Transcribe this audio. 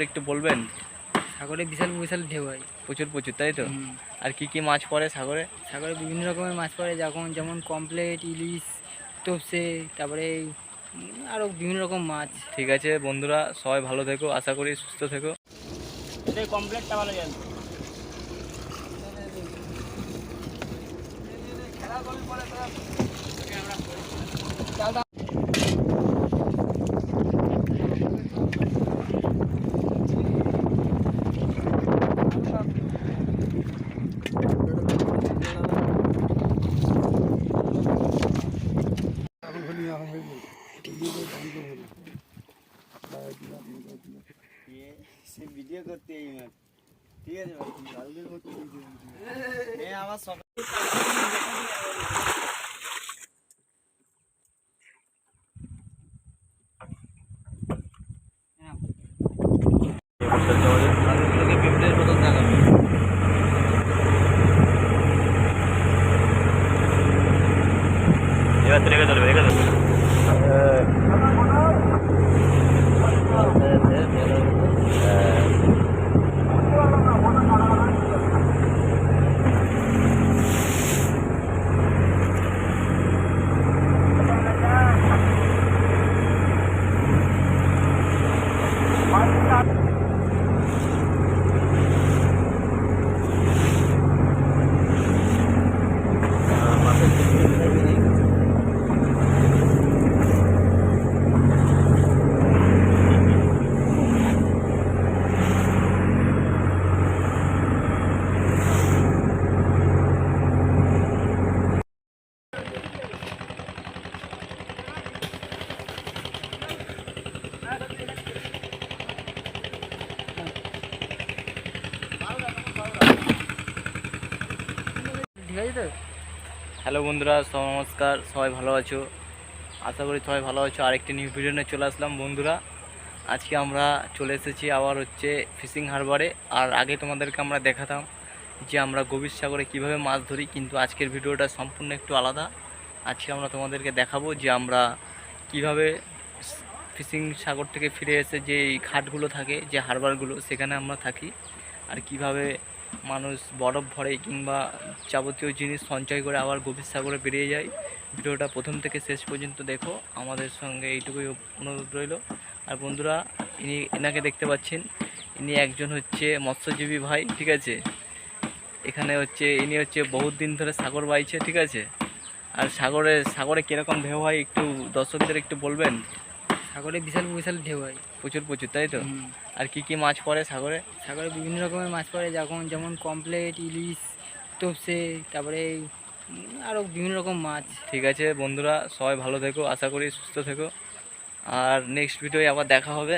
একটু বলবেন? সাগরে বিশাল বিশাল ঢেউ হয়। প্রচুর প্রচুর তাই তো? আর কি কি মাছ পড়ে সাগরে? সাগরে বিভিন্ন রকমের মাছ পড়ে যখন যেমন কমপ্লেট ইলিশ তোপসে তারপরে আরও বিভিন্ন রকম মাছ। ঠিক আছে বন্ধুরা সবাই ভালো থেকো আশা করি সুস্থ থেকো। কমপ্লেটটা ভালো জানো সে ভিডিও করতে এই মাছ ঠিক আছে ভাই কালকে করতে এ আমার সব এবার রেখে ধরবে। ঠিক আছে তো হ্যালো বন্ধুরা, নমস্কার, সবাই ভালো আছো? আশা করি সবাই ভালো আছো। আরেকটি নিউ ভিডিও নিয়ে চলে আসলাম বন্ধুরা। আজকে আমরা চলে এসেছি আবার হচ্ছে ফিশিং হারবারে আর আগে তোমাদেরকে আমরা দেখাতাম যে আমরা গভীর সাগরে কীভাবে মাছ ধরি, কিন্তু আজকের ভিডিওটা সম্পূর্ণ একটু আলাদা। আজকে আমরা তোমাদেরকে দেখাবো যে আমরা কীভাবে ফিশিং সাগর থেকে ফিরে এসে যে ঘাটগুলো থাকে, যে হারবারগুলো সেখানে আমরা থাকি। আর কীভাবে মানুষ বরফ ভরে কিংবা যাবতীয় জিনিস সঞ্চয় করে আবার গভীর সাগরে বেরিয়ে যায়, ভিডিওটা প্রথম থেকে শেষ পর্যন্ত দেখো। আমাদের সঙ্গে এইটুকুই অনুরোধ রইল। আর বন্ধুরা, ইনি, এনাকে দেখতে পাচ্ছেন, ইনি একজন হচ্ছে মৎস্যজীবী ভাই, ঠিক আছে? এখানে হচ্ছে, ইনি হচ্ছে বহুত দিন ধরে সাগর বাইছে, ঠিক আছে? আর সাগরে সাগরে কীরকম ঢেউ হয় একটু দর্শকদের একটু বলবেন? সাগরে বিশাল বিশাল ঢেউ হয়। প্রচুর প্রচুর তাই তো? আর কি কি মাছ পড়ে সাগরে? সাগরে বিভিন্ন রকমের মাছ পড়ে যখন যেমন কমপ্লেট ইলিশ তপসে তারপরে আরও বিভিন্ন রকম মাছ। ঠিক আছে বন্ধুরা সবাই ভালো থেকো আশা করি সুস্থ থেকো। আর নেক্সট ভিডিওয় আবার দেখা হবে।